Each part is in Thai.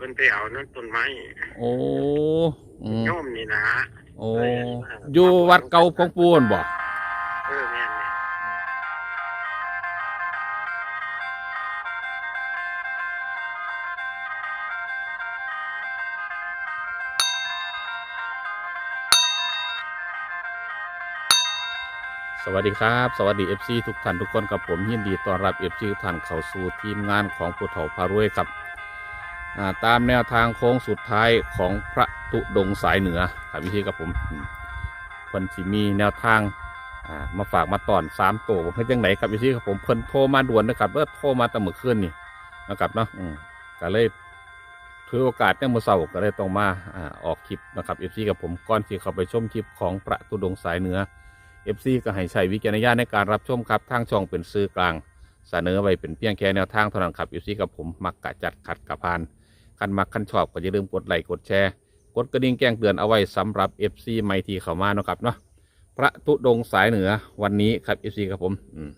พิ่นไปเอานั่นต้นไม้โอ้อืมโยมนี่นะโอ้อยู่วัดเก่าของปูนบ่ เออแม่นแม่นสวัสดีครับ สวัสดี FC ทุกท่านทุกคนกับผมยินดีต้อนรับ FC ทุกท่านเข้าสู่ทีมงานของผู้เฒ่าพารวยครับอ่า ตามแนวทางโค้งสุดท้ายของพระตุดงสายเหนือครับวิธีกับผมอืมเพิ่นสิมีแนวทางมาฝากมาตอนสามตัวเพิ่นจังไหนครับวิธีกับผมเพิ่นโทรมาด่วนนะครับเมื่อโทรมาตั้งเมื่อคืนนี่นะครับเนาะอืมก็เลยถือโอกาสเนี่ยมือเสาก็เลยต้องมาอ่าออกคลิปนะครับ FC กับผมก่อนที่เข้าไปชมคลิปของพระตุดงสายเหนือเอฟซีก็ให้ใช้วิจารณญาณในการรับชมครับทางช่องเป็นสื่อกลางเสนอไว้เป็นเพียงแค่แนวทางเท่านั้นครับเอฟซีกับผมมักกะจัดขัดกะพาน คันมักคันชอบก็อย่าลืมกดไลค์กดแชร์กดกระดิ่งแจ้งเตือนเอาไว้สำหรับเอฟซีใหม่ที่เข้ามาเนาะครับเนาะพระตุดงค์สายเหนือวันนี้ครับเอฟซีครับผมอืม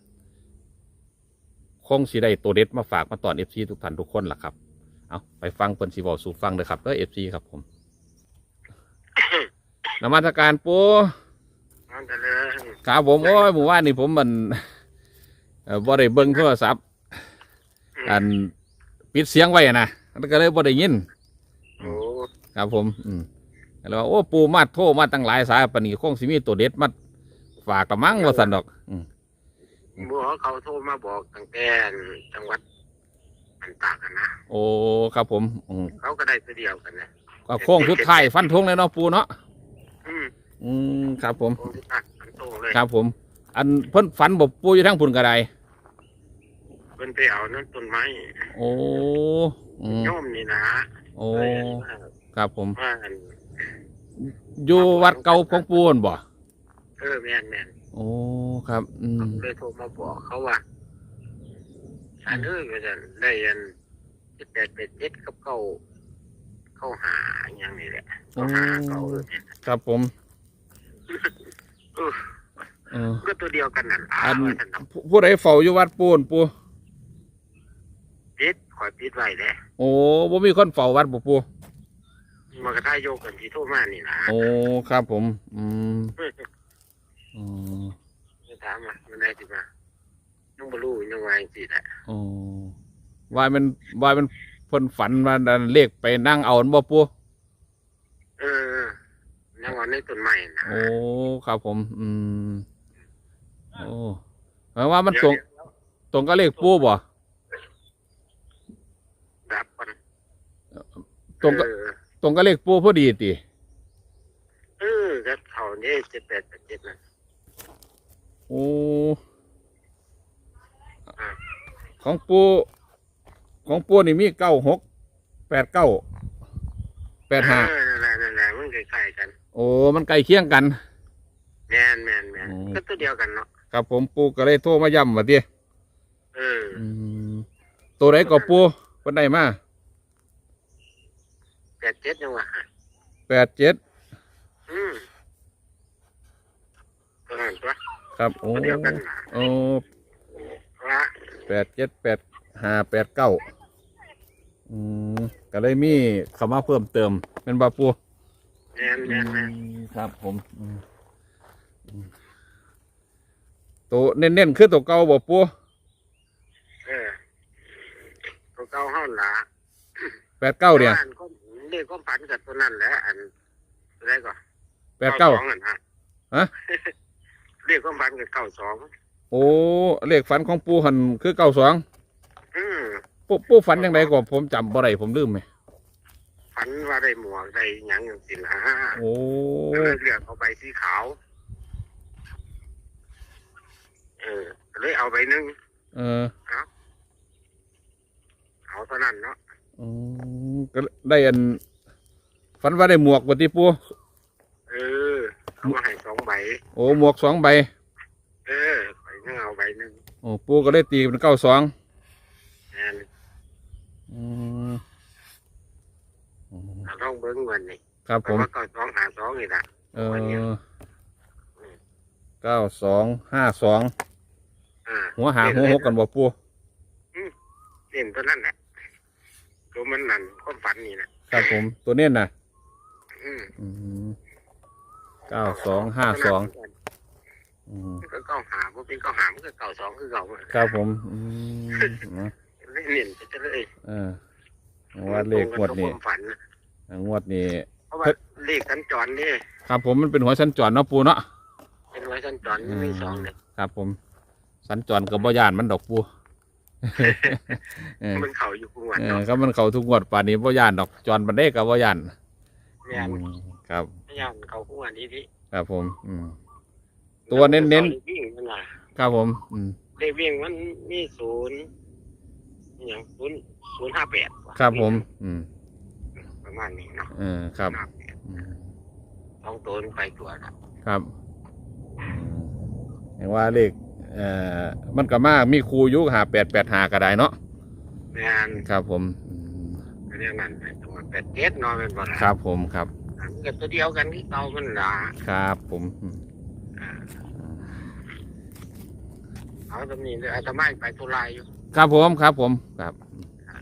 คงสีได้ตัวเด็ดมาฝากมาตอนเอฟซีทุกท่านทุกคนล่ะครับ เอาไปฟังเปิ้นสีบอกสู่ฟังเลยครับเด้อเอฟซีครับผมนมัสการปูนั่นก็เลยครับผมโอ้ยหมู่ว่านนี่ผมมันเอ่อบ่ได้เบิ่งโทรศัพท์อันปิดเสียงไว้อะนะ มันก็เลยบ่ได้ยินโอ้ครับผม อืมแล้วว่าโอ้ปูมาโทรมาตั้งหลายสายปานนี้คงสิมีตัวเด็ดมาฝากกระมังว่าซั่นดอก อืมบัวเขาโทรมาบอกตั้งแต่จังหวัดอันตากกันนะโอ้ครับผมอืมเขาก็ได้ตัวเดียวกันนะก็โค้งสุดท้ายฟันธงเลยเนาะปูเนาะอืมอืมครับผมโอ้ที่ตักอันโตเลยครับผม อันเพิ่นฝันบ่ปูอยู่ทั้งพุ่นกระไดเพิ่นไปเอานั่นต้นไม้โอ้อืมโยมนี่นะโอ้เออครับผม ว่าอันอยู่วัดเก่าของปูนบ่เออแม่นแม่นโอ้ครับอืมเลยโทรมาบอกเขาว่าอันเอ้ยก็จะได้อันที่แปดเป็ดเจ็ดกับเขาเข้าหาอย่างนี้แหละเข้าหาเขาเออเนี่ยครับผมเออเออก็ตัวเดียวกันนั่นล่ะอันว่าท่านเนาะผู้ผู้ใดเฝ้าอยู่วัดปูนปูปิดค อยปิดไว้เลยโอ้บ่มีคนเฝ้าวัดบ่ปูมากระทายโยกกันที่โทรมานี่นะโอ้ครับผม อืมอืมจะถามมามันได้สิมายังบ่รู้ยังว่าจังซี่แหละโอ้วายมันวายมันเพิ่นฝันว่าอันเลขไปนั่งเอาอันบ่ปูเออนั่งเอาในต้นไม้นะโอ้ครับผม อืมโอ้แปลว่ามันตรงเดี๋ยวตรงกับเลขปูบ่ ดับก่อนตรงกับเออตรงกับเลขปูพอดีติเออก็เขานี่เจ็ดแปดแปดเจ็ดนะโอ้อ่าของปูของปูนี่มีเก้าหกแปดเก้าแปดห้าเออนั่นแหละนั่นแหละมันคล้ายๆกันโอ้มันใกล้เคียงกัน แมนแมนแมนอืม ก็ตัวเดียวกันเนาะครับผมปูก็เลยโทรมาย้ำว่าติเออตัวไหนก็ปู เพิ่นได้มาแปดเจ็ดยังวะแปดเจ็ดอืมตัวนั้นตัวครับโอ้ตัวเดียวกันนะโอ้ว่าแปดเจ็ดแปดห้าแปดเก้าอืมก็เลยมีคำว่าเพิ่มเติมเป็นบาปูแมนแมนแมนครับผมอืมอืมตัวเน้นๆคือตัวเก่าบ่ปู เออ ตัวเก้าห้าหลาแปดเก้าเนี่ยอันก็เรียกก็ฝันกับตัวนั้นแหละอันอะไรก่อนแปดเก้าสองอันฮะฮะเรียกก็ฝันกับเก้าสองโอ้เลขฝันของปูหันคือเก้าสองอืมปูปูฝันยังไงก็ผมจำบ่ได้ผมลืมไหมฝันว่าได้หมวกได้หยังอย่างสินะโอ้ก็เลยเลือกเอาใบสีขาว เออก็เลยเอาใบหนึ่งเออเอาเท่านั้นเนาะอืมก็ได้อันฝันว่าได้หมวกบ่ติปูเออเอามาให้สองใบ โอ้หมวกสองใบเออข่อยนึงเอาใบหนึ่งโอ้ปูก็ได้ตีเป็นเก้าสองแอนอืมอืมเราต้องเบิ้งเงินนี่ครับเพผราะมว่าเก้าสองหาสองนี่แหละเออเก้าสองห้าสองอ่าหัวหาหัวหกกันบ่ปูเล่นตัวนั้นแหละ ตัวมันนั่นความฝันนี่นะครับผมตัวเนี้ยนะอืมอืมเก้าสองห้าสองอืมมันก็เก้าหาบ่เป็นเก้าหามันก็เก้าสองคือเก่าครับผมอืมนะเล่นเน้นไปจะเลยเออว่าเลขงวดนี้ตรงกับความฝันนะงวดนี้เพราะว่าเลขสัญจรนี่ครับผมมันเป็นหัวสัญจรเนาะปูเนาะเป็นไว้สัญจรมีสองเนี่ยครับผมสัญจรกับบ่ย่านมันดอกปูเออ มันเข่าอยู่กรุงวันเออเนาะก็มันเข้าทุกงวดป่านนี้บ่ย่านดอกจรบันเด้กับบ่ย่านเนี่ยอืมครับพยายามเข่ากรุงวันนี้ที่ครับผม อืมตัวเน้นๆวิ่งมันน่ะครับผม อืมเลขวิ่งมันมีศูนย์อหย่างศูนย์ศูนย์ห้าแปดครับผม อืมประมาณนี้เนาะเออครับ58อืมสองตัวมันไปตัวละครับอืมเห็นว่าเลข เอ่อมันก็มามีครูอยุหาแปดแปดหาก็ได้เนาะงานครับผมอืมเรื่องนั้นไปตัวแปดเจ็ดเนาะเป็นบ่ล่ะครับผมครับอันก็ตัวเดียวกันที่เก่ามันล่ะครับผมอืมอ่าเอาตรงนี้เลยอาตมาไปตุลาอยู่ครับผมครับผมครับอ่า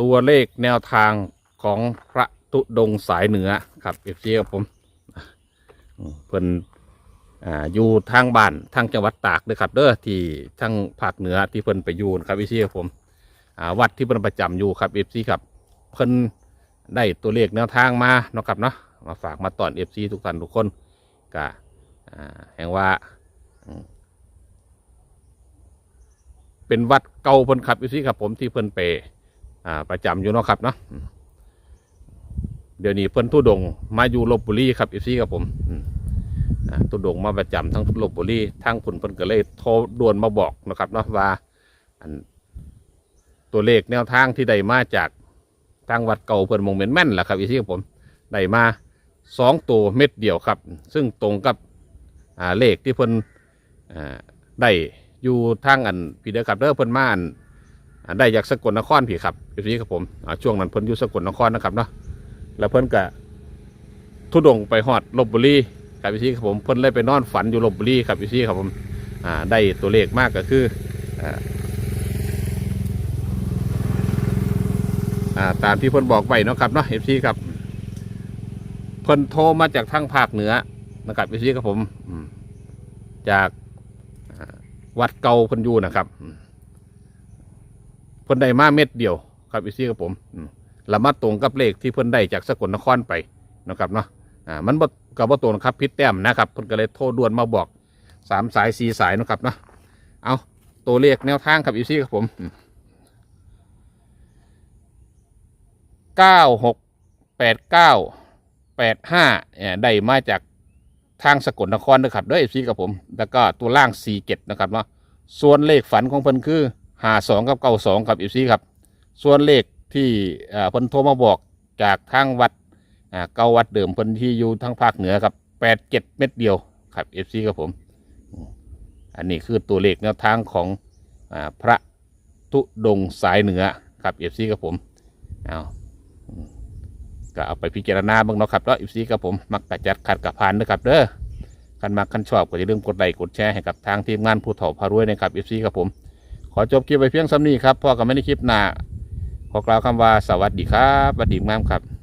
ตัวเลขแนวทางของพระตุดงค์สายเหนือครับเอฟซีครับผมอืมเพิ่น อ่าอยู่ทางบ้านทางจังหวัดตากเด้อครับเด้อที่ทางภาคเหนือที่เพิ่นไปอยู่นะครับเอฟซีครับผมอ่าวัดที่เพิ่นประจำอยู่ครับเอฟซีครับเพิ่นได้ตัวเลขแนวทางมาเนาะครับเนาะมาฝากมาตอนเอฟซีทุกท่านทุกคนก็แห่งว่า เป็นวัดเก่าเพิ่นครับเอฟซีครับผมที่เพิ่นไปอ่าประจำอยู่เนาะครับเนาะเดี๋ยวนี้เพิ่นทุดงมาอยู่ลบบุรีครับอีซี่กับผม อืมอ่าทุดงมาประจำทั้งลบบุรีทั้งผุนเพิ่นก็เลยโทรด่วนมาบอกนะครับเนาะว่าอันตัวเลขแนวทางที่ได้มาจากทางวัดเก่าเพิ่นมงเหม็นแม่นแหละครับอีซี่ผมได้มาสองตัวเม็ดเดียวครับ ซึ่งตรงกับเลขที่เพิ่นอได้อยู่ทางอันพีเดอร์กับเดอร์เพิ่นมาอันได้จากสกลนครพี่ครับอยู่ที่ครับผมช่วงนั้นเพิ่นอยู่สกลนครนะครับเนาะแล้วเพิ่นก็ทุดงไปฮอดลบบุรี ครับอยู่ที่ครับผมเพิ่นเลยไปนอนฝันอยู่ลบบุรีครับอยู่ที่ครับผมอ่าได้ตัวเลขมากก็คืออ่าอ่าตามที่เพิ่นบอกไว้เนาะครับเนาะเอฟซีครับเพิ่นโทรมาจากทางภาคเหนือนะครับเอฟซีครับผมอืมจากอ่าวัดเก่าเพิ่นอยู่นะครับอืมเพิ่นได้มาเม็ดเดียว ครับอีซี่กับผมอืมแล้วมาตรงกับเลขที่เพิ่นได้จากสกลนครไปนะครับเนาะอ่ามันบ่ กับบ่ตรงนะครับพิษแต้มนะครับเพิ่นก็เลยโทรด่วนมาบอกสามสายสี่สายนะครับเนาะเอาตัวเลขแนวทางครับอีซี่กับผมเก้าหกแปดเก้าแปดห้าได้มาจากทางสกลนครนะครับด้วยเอฟซีกับผม แล้วก็ตัวล่างสี่เจ็ดนะครับเนาะส่วนเลขฝันของเพิ่นคือหาสองกับเก้าสองกับอีซีครับ ส่วนเลขที่เอ่อเพิ่นโทรมาบอกจากทางวัด อ่าเก้าวัดเดิมเพิ่นที่อยู่ทางภาคเหนือครับแปดเจ็ดเม็ดเดียวครับเอฟซีครับผม อันนี้คือตัวเลขแนวทางของอาพระตุดงสายเหนือครับเอฟซีครับผมเอาก็เอาไปพิจารณาบ้างเนาะครับแล้วเอฟซีครับผมมักกะจัดขัดกับพานนะครับเด้อคันมาคันชอบก็อย่าลืมกดไลค์กดแชร์ให้กับทางทีมงานผู้เฒ่าพารวยนะครับเอฟซีครับผม ขอจบคลิปไปเพียงซ้ำนี้ครับพ่อกับไม่ได้คลิปหน้าขอกล่าวคำว่าสวัสดีครับสวัสดีงามครับ